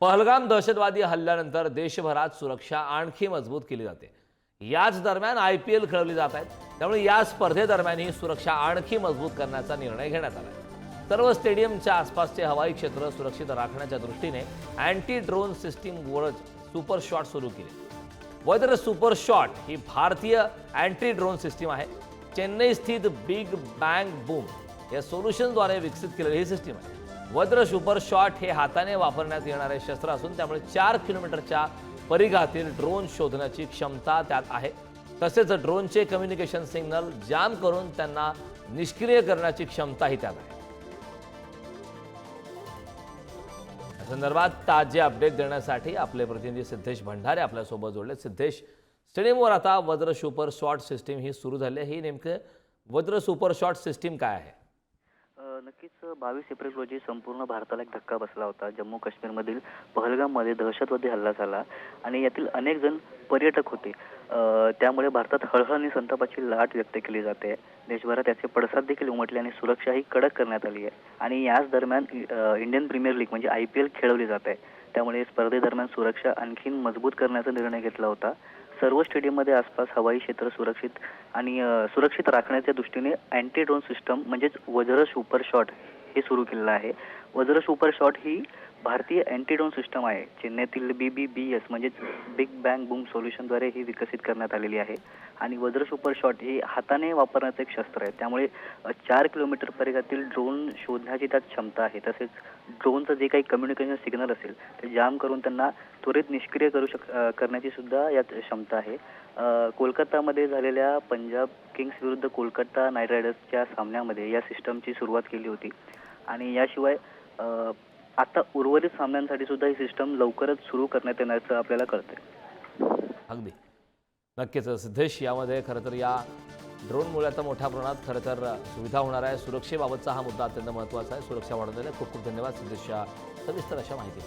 पहलगाम दहशतवादी हल्ल्यानंतर देशभरात सुरक्षा आणखी मजबूत केली जाते. याच दरम्यान आय पी एल खेळवली जात आहेत. त्यामुळे या स्पर्धेदरम्यान ही सुरक्षा आणखी मजबूत करण्याचा निर्णय घेण्यात आला आहे. सर्व स्टेडियमच्या आसपासचे हवाई क्षेत्र सुरक्षित राखण्याच्या दृष्टीने अँटी ड्रोन सिस्टीमवरच सुपर शॉट सुरू केले. वज्र सुपर शॉट ही भारतीय अँटी ड्रोन सिस्टीम आहे. चेन्नई स्थित बिग बँग बूम या सोल्युशनद्वारे विकसित केलेली ही सिस्टीम आहे. वज्र सुपर शॉट हे हाताने वापरण्यात येणारे शस्त्र असून त्यामुळे चार किलोमीटरच्या परिघातील ड्रोन शोधण्याची क्षमता त्यात आहे. तसेच ड्रोनचे कम्युनिकेशन सिग्नल जाम करून त्यांना निष्क्रिय करण्याची क्षमताही त्यात आहे. या संदर्भात ताजे अपडेट देण्यासाठी आपले प्रतिनिधी सिद्धेश भंडारे आपल्यासोबत जोडले. सिद्धेश स्टेडियमवर आता वज्र सुपर शॉट सिस्टीम ही सुरू झाली ही नेमकं वज्र सुपर शॉट सिस्टीम काय आहे? नक्कीच बावीस एप्रिल रोजी संपूर्ण भारताला एक धक्का बसला होता. जम्मू काश्मीरमधील पहलगाममध्ये दहशतवादी हल्ला झाला आणि यातील अनेक जण पर्यटक होते. त्यामुळे भारतात हळहळ आणि संतापाची लाट व्यक्त केली जाते. देशभरात याचे पडसाद देखील उमटले आणि सुरक्षाही कडक करण्यात आली आहे. आणि याच दरम्यान इंडियन प्रीमियर लीग म्हणजे आय पी एल खेळवली जात आहे. त्यामुळे स्पर्धेदरम्यान सुरक्षा आणखीन मजबूत करण्याचा निर्णय घेतला होता. सर्व स्टेडियममध्ये आसपास हवाई क्षेत्र सुरक्षित आणि सुरक्षित राखण्याच्या दृष्टीने अँटी ड्रोन सिस्टम म्हणजेच वज्र सुपर शॉट हे सुरू केलेलं आहे. वज्र सुपर शॉट ही भारतीय अँटीडोन सिस्टम आहे. चेन्नईतील बी बी बी एस म्हणजेच बिग बँग बूम सोल्युशनद्वारे ही विकसित करण्यात आलेली आहे. आणि वज्र सुपर शॉट हे हाताने वापरण्याचं एक शस्त्र आहे. त्यामुळे चार किलोमीटर परिघातील ड्रोन शोधण्याची त्यात क्षमता आहे. तसेच ड्रोनचं जे काही कम्युनिकेशन सिग्नल असेल ते जाम करून त्यांना त्वरित निष्क्रिय करू शक करण्याची सुद्धा यात क्षमता आहे. कोलकातामध्ये झालेल्या पंजाब किंग्स विरुद्ध कोलकाता नाईट रायडर्सच्या सामन्यामध्ये या सिस्टमची सुरुवात केली होती. आणि याशिवाय आता उर्वरित सामन्यांसाठी सुद्धा ही सिस्टम लवकरच सुरू करण्यात येण्याचं आपल्याला कळतंय. अगदी. नक्कीच सिद्धेश यामध्ये खरं तर या ड्रोनमुळे आता मोठ्या प्रमाणात खरं तर सुविधा होणार आहे. सुरक्षेबाबतचा हा मुद्दा अत्यंत महत्त्वाचा आहे. सुरक्षा वाढवलेला आहे खूप खूप धन्यवाद सिद्धेशच्या सविस्तर अशा माहिती